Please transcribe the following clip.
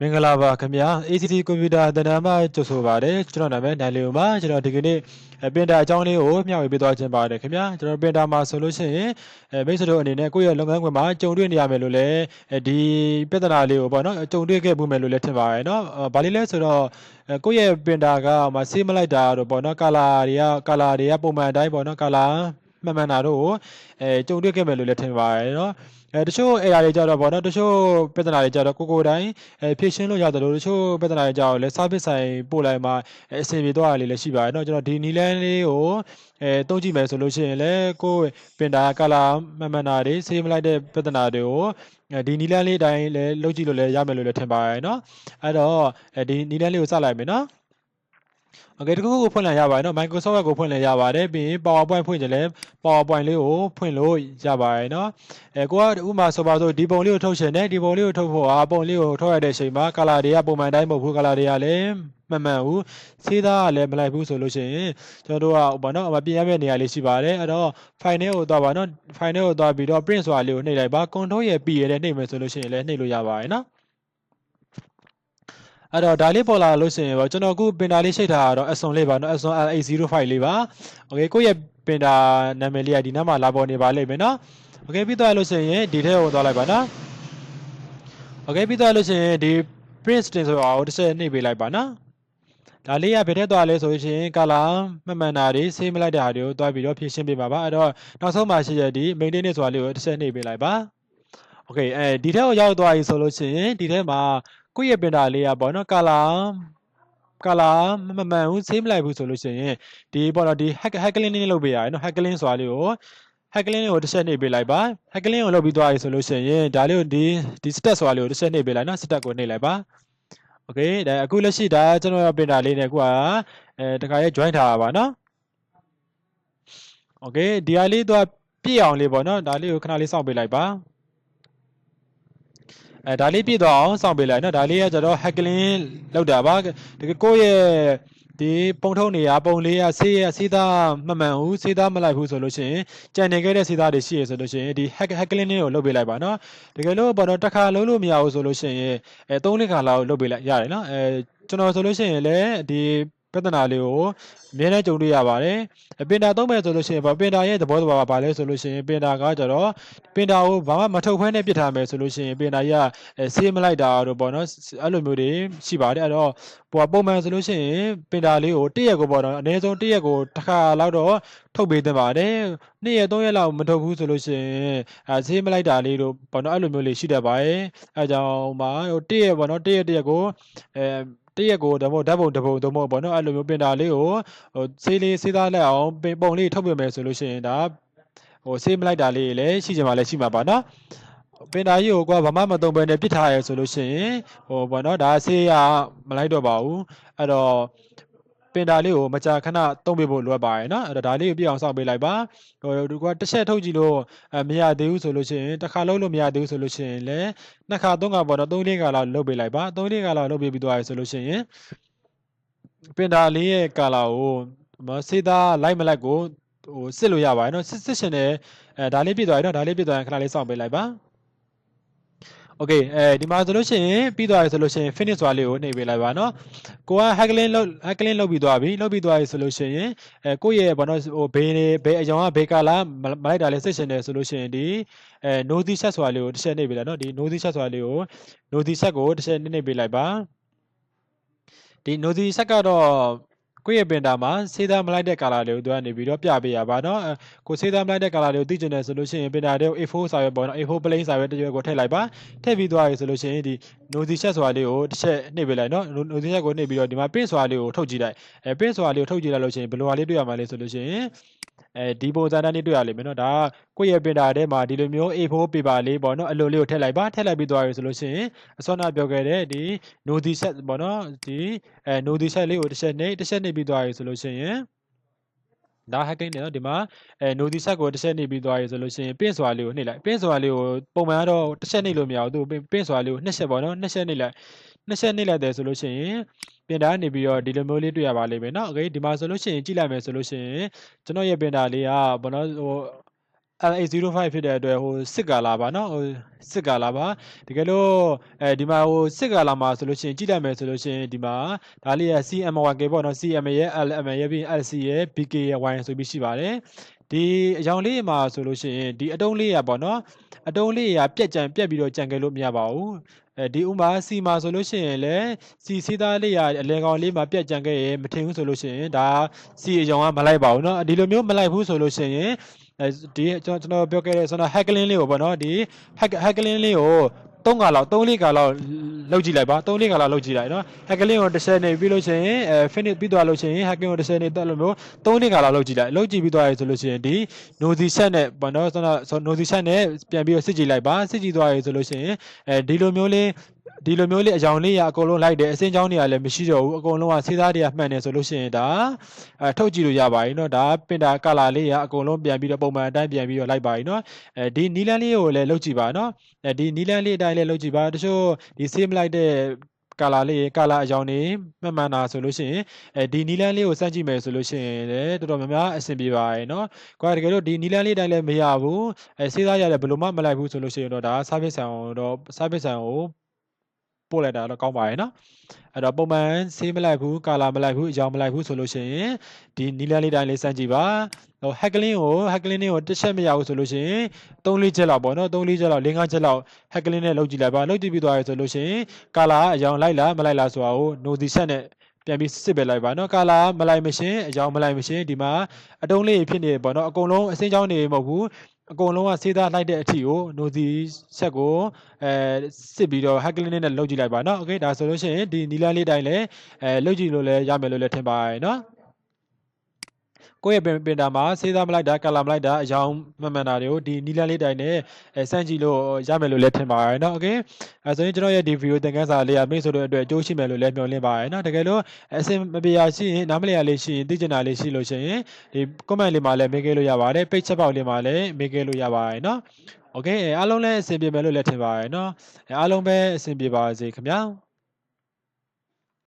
မင်္ဂလာပါခင်ဗျာ ACT ကွန်ပျူတာသင်တန်းမှကြိုဆိုပါရစေကျွန်တော်နာမည်နိုင်လီယိုပါကျွန်တော်ဒီကနေ့ပင်တာအကြောင်းလေးကိုမျှဝေပေးသွားခြင်းပါတယ်ခင်ဗျာကျွန်တော်ပင်တာမှာဆိုလို့ရှိရင်အဲမိတ်ဆွေတို့အနေနဲ့ကိုယ့်ရဲ့လုပ်ငန်းခွင်မှာကြုံတွေ့နေရမယ်လို့လည်းဒီပြဿနာလေးကိုပေါ့နော်ကြုံတွေ့ခဲ့မှုမယ်လို့လည်းထင်ပါတယ်နော်ဘာလေးလဲဆိုတော့ကိုယ့်ရဲ့ပင်တာကမဆေးမလိုက်တာတော့ပေါ့နော်ကာလာတွေကကာလာတွေကပုံမှန်အတိုင်းပေါ့နော်ကာလာမှန်မှန်တာတို့ကိုအဲကြုံတွေ့ခဲ့မယ်လို့လည်းထင်ပါတယ်နော် အဲတချို့အရာတွေကြတော့ဗောနော်တချို့ပြဿနာတွေကြတော့ကိုကိုတိုင်းအဲဖြည့်ရှင်းလို့ရတယ်လို့တချို့ပြဿနာတွေကြတော့လဲ service ဆိုင်ပို့လိုက်မှအဆင်ပြေသွားတာလေးလည်းရှိပါတယ်เนาะကျွန်တော်ဒီနီလန်းလေးကိုအဲတုံးကြည့်မယ်ဆိုလို့ရှိရင်လည်းကိုပင်တာကလာမှန်မှန်တာတွေဆေးမလိုက်တဲ့ပြဿနာတွေကိုဒီနီလန်းလေးအတိုင်းလည်းလုပ်ကြည့်လို့လည်းရမယ်လို့လည်းထင်ပါတယ်เนาะအဲ့တော့ဒီနီလန်းလေးကိုစလိုက်မယ်เนาะ โอเคတခုခုဖွင့်လိုက်ရပါတယ်เนาะ Microsoft Word ကိုဖွင့်လိုက်ရပါတယ်ပြီးရင် PowerPoint ဖွင့်ကြလဲ PowerPoint လေးကိုဖွင့်လို့ရပါတယ်เนาะအဲကိုကဥမာဆိုပါဆိုဒီပုံလေးကိုထုတ်ရှင်တယ်ဒီပုံလေးကိုထုတ်ဖို့အာပုံလေးကိုထုတ်ရတဲ့အချိန်မှာ color တွေကပုံမှန်တိုင်းမဟုတ်ဘူး color တွေကလည်းမှန်မှန်ဘူးစေးသားကလည်းမလိုက်ဘူးဆိုလို့ရှိရင်ကျွန်တော်တို့ကဘာเนาะအပြင်ရမယ့်နေရာလေးရှိပါတယ်အဲ့တော့ file ထဲကိုသွားပါเนาะ file ထဲကိုသွားပြီးတော့ print ဆိုတာလေးကိုနှိပ်လိုက်ပါ control ရဲ့ p ရဲ့နှိပ်မယ်ဆိုလို့ရှိရင်လည်းနှိပ်လို့ရပါတယ်เนาะ အဲ့တော့ဒါလေးပေါ်လာလို့ရှိရင်ပေါ့ကျွန်တော်အခုပင်တာလေးရှိထားတာတော့ S1 လေးပါနော် S1 R805 လေးပါ Okay ကိုယ့်ရဲ့ပင်တာနာမည်လေးကဒီနားမှာလာပေါ်နေပါလိမ့်မယ်နော် Okay ပြီးသွားလို့ရှိရင်ဒီထဲကိုသွားလိုက်ပါနော် Okay ပြီးသွားလို့ရှိရင်ဒီ Princeton ဆိုတာကိုတစ်ချက်နှိပ်ပေးလိုက်ပါနော်ဒါလေးကဘယ်ထက်သွားလဲဆိုရင်ကာလာမှန်မှန်တာတွေဆေးမလိုက်တာတွေကိုတွားပြီးတော့ဖြည့်ရှင်းပေးပါပါအဲ့တော့နောက်ဆုံးမှာရှိရတဲ့ maintenance ဆိုတာလေးကိုတစ်ချက်နှိပ်ပေးလိုက်ပါ okay အဲဒီထဲကိုရောက်သွားပြီဆိုလို့ရှိရင်ဒီထဲမှာ ကိုယ့်ရဲ့ပင်တာလေးကပေါ့နော် color ကလာမမှန်ဘူးဆေးမလိုက်ဘူးဆိုလို့ရှိရင်ဒီပေါ့နော်ဒီ hack hacking လေးလုပ်ပေးရတယ်နော် hacking ဆိုတာလေးကို hacking လေးကိုတစ်ချက်နှိပ်ပေးလိုက်ပါ hacking ကိုလုပ်ပြီးသွားပြီဆိုလို့ရှိရင်ဒါလေးကိုဒီဒီ stat ဆိုတာလေးကိုတစ်ချက်နှိပ်ပေးလိုက်နော် stat ကိုနှိပ်လိုက်ပါ okay ဒါအခုလက်ရှိဒါကျွန်တော်ရပင်တာလေးနဲ့အခုကအဲတခါရဲ join ထားတာပါနော် okay ဒီဟာလေးတော့ပြည့်အောင်လေးပေါ့နော်ဒါလေးကိုခဏလေးစောင့်ပေးလိုက်ပါ အဲဒါလေးပြည့်သွားအောင်စောင့်ပေးလိုက်နော်ဒါလေးကကျတော့ hacking လောက်တာပါတကယ်ကိုယ့်ရဲ့ဒီပုံထုတ်နေရပုံလေးကဆေးရဆေးသားမမှန်ဘူးဆေးသားမလိုက်ဘူးဆိုလို့ရှိရင်ကြံနေခဲ့တဲ့ဆေးသားတွေရှိရဆိုလို့ရှိရင်ဒီ hack hacking လေးကိုလုပ်ပေးလိုက်ပါနော်တကယ်လို့ပေါ့နော်တစ်ခါလုံးလို့မရဘူးဆိုလို့ရှိရင်အဲသုံးလေးခါလောက်လုပ်ပေးလိုက်ရတယ်နော်အဲကျွန်တော်ဆိုလို့ရှိရင်လည်းဒီ ပြဿနာလေးကိုအများနဲ့ကြုံတွေ့ရပါတယ်ပင်တာသုံးမယ်ဆိုလို့ရှိရင်ပင်တာရဲ့သဘောတဘာပါလဲဆိုလို့ရှိရင်ပင်တာကကြတော့ပင်တာကိုဘာမှမထုတ်ခွဲနဲ့ပြစ်ထားမယ်ဆိုလို့ရှိရင်ပင်တာကြီးကဆေးမလိုက်တာတော့ပေါ့နော်အဲ့လိုမျိုးတွေရှိပါတယ်အဲ့တော့ဟိုပုံမှန်ဆိုလို့ရှိရင်ပင်တာလေးကိုတစ်ရက်ကိုပေါ့နော်အနည်းဆုံးတစ်ရက်ကိုတစ်ခါလောက်တော့ထုတ်ပေးသင့်ပါတယ်နှစ်ရက်သုံးရက်လောက်မထုတ်ဘူးဆိုလို့ရှိရင်အဲဆေးမလိုက်တာလေးတို့ပေါ့နော်အဲ့လိုမျိုးလေးရှိတတ်ပါတယ်အဲကြောင့်မှာဟိုတစ်ရက်ပေါ့နော်တစ်ရက်တစ်ရက်ကိုအဲ တရက်ကိုဓာတ်ပုံဓာတ်ပုံတပုံသုံးပုံပေါ့နော်အဲ့လိုမျိုးပင်တာလေးကိုဟိုဆေးလေးဆေးသားလက်အောင်ပင်ပုံလေးထုတ်ပြမယ်ဆိုလို့ရှိရင်ဒါဟိုဆေးမလိုက်တာလေးလည်းရှိကြမှာလည်းရှိမှာပါနော်ပင်တာကြီးကိုကဘာမှမသုံးဘဲနဲ့ပြစ်ထားရဲဆိုလို့ရှိရင်ဟိုပေါ့နော်ဒါဆေးရမလိုက်တော့ပါဘူးအဲ့တော့ ပင်တာလေးကိုမကြာခဏသုံးပေးဖို့လိုအပ်ပါတယ်နော်အဲ့တော့ဒါလေးကိုပြည့်အောင်စောင့်ပေးလိုက်ပါဟိုဒီကတစ်ချက်ထုတ်ကြည့်လို့မရသေးဘူးဆိုလို့ရှိရင်တစ်ခါလုံးလို့မရသေးဘူးဆိုလို့ရှိရင်လည်းနှစ်ခါသုံးခါပေါ့နော်သုံးလေးခါလောက်လုပ်ပေးလိုက်ပါသုံးလေးခါလောက်လုပ်ပေးပြီးသွားပြီဆိုလို့ရှိရင်ပင်တာလေးရဲ့ကာလာကိုစေးသားလိုက်မလိုက်ကိုဟိုစစ်လို့ရပါတယ်နော်စစ်စစ်ရှင်တယ်အဲဒါလေးပြည့်သွားပြီနော်ဒါလေးပြည့်သွားရင်ခဏလေးစောင့်ပေးလိုက်ပါ โอเคအဲဒီမှာဆိုလို့ရှိရင်ပြီးသွားပြီဆိုလို့ရှိရင် finish ဆိုတာလေးကိုနှိပ်ပေးလိုက်ပါเนาะကိုက hacking လုပ် hacking လုပ်ပြီးသွားပြီလုပ်ပြီးသွားပြီဆိုလို့ရှိရင်အဲကိုယ့်ရဲ့ဘာလို့ဟိုဘေးနေဘေးအယောင်ကဘေးကလာမလိုက်တာလဲစစ်ရှင်တယ်ဆိုလို့ရှိရင်ဒီအဲ nose set ဆိုတာလေးကိုတစ်ချက်နှိပ်ပေးလိုက်เนาะဒီ nose set ဆိုတာလေးကို nose set ကိုတစ်ချက်နှိပ်ပေးလိုက်ပါဒီ nose set ကတော့ ကိုယ့်ရဲ့ပင်တာမှာစေးသားမလိုက်တဲ့ကာလာလေးကိုသူကနေပြီးတော့ပြပေးရပါတော့ကိုစေးသားမလိုက်တဲ့ကာလာလေးကိုသိကျင်တယ်ဆိုလို့ရှိရင်ပင်တာတဲ့ A4 စာရွက်ပေါ့နော် A4 plain စာရွက်တစ်ရွက်ကိုထည့်လိုက်ပါထည့်ပြီးသွားပြီဆိုလို့ရှိရင်ဒီ nose set ဆိုတာလေးကိုတစ်ချက်နှိပ်ပေးလိုက်နော် nose set ကိုနှိပ်ပြီးတော့ဒီမှာ print ဆိုတာလေးကိုထုတ်ကြည့်လိုက်အဲ print ဆိုတာလေးကိုထုတ်ကြည့်လိုက်လို့ရှိရင်ဘယ်လိုဟာလေးတွေ့ရမှာလဲဆိုလို့ရှိရင် အဲဒီပုံစံတိုင်းလေးတွေ့ရလိမ့်မယ်နော်ဒါကကိုယ့်ရဲ့ပင်တာထဲမှာဒီလိုမျိုး A4 paper လေးပေါ့နော်အလိုလေးကိုထည့်လိုက်ပါထည့်လိုက်ပြီးသွားပြီဆိုလို့ရှိရင်အစောနာပြောခဲ့တဲ့ဒီ nose set ပေါ့နော်ဒီအဲ nose set လေးကိုတစ်ချက်နှိပ်တစ်ချက်နှိပ်ပြီးသွားပြီဆိုလို့ရှိရင်ဒါ hacking နေတော့ဒီမှာအဲ node set ကိုတစ်ချက်နှိပ်ပြီးသွားပြီဆိုလို့ရှိရင် pin ဆိုတာလေးကိုနှိပ်လိုက် pin ဆိုတာလေးကိုပုံမှန်ကတော့တစ်ချက်နှိပ်လို့မရဘူးသူ pin ဆိုတာလေးကိုနှစ်ချက်ပေါ့နော်နှစ်ချက်နှိပ်လိုက်နှစ်ချက်နှိပ်လိုက်တယ်ဆိုလို့ရှိရင် ပင်တာကနေပြီးတော့ဒီလိုမျိုးလေးတွေ့ရပါလိမ့်မယ်เนาะโอเคဒီမှာဆိုလို့ရှိရင်ကြည့်လိုက်မယ်ဆိုလို့ရှိရင်ကျွန်တော်ရဲ့ပင်တာလေးကဘောနော်ဟို LA05 ဖြစ်တဲ့အတွက်ဟိုစစ်ကာလာပါเนาะဟိုစစ်ကာလာပါတကယ်လို့အဲဒီမှာဟိုစစ်ကာလာမှာဆိုလို့ရှိရင်ကြည့်လိုက်မယ်ဆိုလို့ရှိရင်ဒီမှာဒါလေးရ CM1K ပေါ့เนาะ CM ရဲ့ LM ရဲ့ပြီး LC ရဲ့ BK ရဲ့ Y ဆိုပြီးရှိပါတယ်ဒီအကြောင်းလေးမှာဆိုလို့ရှိရင်ဒီအတုံးလေးရပေါ့เนาะအတုံးလေးရပြက်ကြံပြက်ပြီးတော့ကြံခဲ့လို့မရပါဘူး အဲဒီဥမာစီမှာဆိုလို့ရှိရင်လည်းစီစီသားလေးရအလဲကောင်လေးမှာပြက်ကြံခဲ့ရင်မထင်ဘူးဆိုလို့ရှိရင်ဒါစီအကြောင်းကမလိုက်ပါဘူးเนาะဒီလိုမျိုးမလိုက်ဘူးဆိုလို့ရှိရင်အဲဒီကျွန်တော်ကျွန်တော်ပြောခဲ့တဲ့ဆိုတော့ hackling လေးကိုပေါ့နော်ဒီ hack hackling လေးကို 3ကလောက်3လေးကလောက်လောက်ကြည့်လိုက်ပါ3လေးကလောက်လောက်ကြည့်လိုက်နော် hackling ကိုတစ်ဆယ်နေပြီးလို့ရှိရင်အဲ finish ပြီးသွားလို့ရှိရင် hacking ကိုတစ်ဆယ်နေတက်လို့မျိုး3လေးကလောက်လောက်ကြည့်လိုက်လောက်ကြည့်ပြီးသွားရဆိုလို့ရှိရင်ဒီ node set နဲ့ပေါ့နော်ဆိုတော့ node set နဲ့ပြန်ပြီးတော့စစ်ကြည့်လိုက်ပါစစ်ကြည့်သွားရဆိုလို့ရှိရင်အဲဒီလိုမျိုးလေး ဒီလိုမျိုးလေးအကြောင်လေးရအကုန်လုံးလိုက်တယ်အစင်းချောင်းတွေကလည်းမရှိတော့ဘူးအကုန်လုံးကစေးသားတွေကမှန်တယ်ဆိုလို့ရှိရင်ဒါအဲထုတ်ကြည့်လို့ရပါပြီเนาะဒါပင်တာကလာလေးရအကုန်လုံးပြန်ပြီးတော့ပုံမှန်အတိုင်းပြန်ပြီးတော့လိုက်ပါပြီเนาะအဲဒီနီလန်းလေးကိုလည်းလုပ်ကြည့်ပါเนาะအဲဒီနီလန်းလေးအတိုင်းလည်းလုပ်ကြည့်ပါတချို့ဒီ save လိုက်တဲ့ကာလာလေးကာလာအကြောင်းနေမှန်မှန်တာဆိုလို့ရှိရင်အဲဒီနီလန်းလေးကိုစမ်းကြည့်မယ်ဆိုလို့ရှိရင်လည်းတော်တော်များများအဆင်ပြေပါရဲ့เนาะကွာတကယ်လို့ဒီနီလန်းလေးအတိုင်းလည်းမရဘူးအဲစေးသားရတယ်ဘယ်လိုမှမလိုက်ဘူးဆိုလို့ရှိရင်တော့ဒါ service ဆန်တော့ service ဆန်ကို ပို့လိုက်တာတော့ကောင်းပါရဲ့နော်အဲ့တော့ပုံမှန်ဆေးမလိုက်ဘူးကာလာမလိုက်ဘူးအယောင်မလိုက်ဘူးဆိုလို့ရှိရင်ဒီနီလန်းလေးတိုင်းလေးစမ်းကြည့်ပါဟို hackling ကို hackling နဲ့ကိုတစ်ချက်မရဘူးဆိုလို့ရှိရင်3 4ချက်လောက်ပေါ့နော်3 4ချက်လောက်5 5ချက်လောက် hackling နဲ့လောက်ကြည့်လိုက်ပါလောက်ကြည့်ပြီးသွားရဆိုလို့ရှိရင်ကာလာအယောင်လိုက်လားမလိုက်လားဆိုတာကို notice ချက်နဲ့ပြန်ပြီးစစ်ပယ်လိုက်ပါနော်ကာလာမလိုက်မရှင်အယောင်မလိုက်မရှင်ဒီမှာအတုံးလေးဖြစ်နေပေါ့နော်အကုန်လုံးအစင်းချောင်းနေမဟုတ်ဘူး အကုန်လုံးကစေးသားလိုက်တဲ့အထီကို node set ကိုအဲစစ်ပြီးတော့ hackling နဲ့လုပ်ကြည့်လိုက်ပါเนาะโอเคဒါဆိုလို့ရှိရင်ဒီနီလန်းလေးတိုင်းလည်းအဲလုပ်ကြည့်လို့လည်းရမယ်လို့လည်းထင်ပါတယ်เนาะ ကိုယ့်ရဲ့ပင်ပင်တာမှာစေးသားမလိုက်တာကလာမလိုက်တာအယောင်မှန်မှန်တာတွေကိုဒီနီလန်းလေးတိုင်းနဲ့အဲစမ်းကြည့်လို့ရမယ်လို့လည်းထင်ပါတယ်เนาะโอเคအဲဆိုရင်ကျွန်တော်ရဲ့ဒီဗီဒီယိုသင်ခန်းစာလေးကမိတ်ဆွေတို့အတွက်အကျိုးရှိမယ်လို့လည်းမျှော်လင့်ပါတယ်เนาะတကယ်လို့အစင်မပြေရရှိရင်နားမလည်ရလေးရှိရင်သိချင်တာလေးရှိလို့ရှိရင်ဒီ comment လေးမှာလည်းမေးခဲ့လို့ရပါတယ် page ချက်ပေါက်လေးမှာလည်းမေးခဲ့လို့ရပါတယ်เนาะโอเคအားလုံးလည်းအဆင်ပြေမယ်လို့လည်းထင်ပါတယ်เนาะအားလုံးပဲအဆင်ပြေပါစေခင်ဗျာ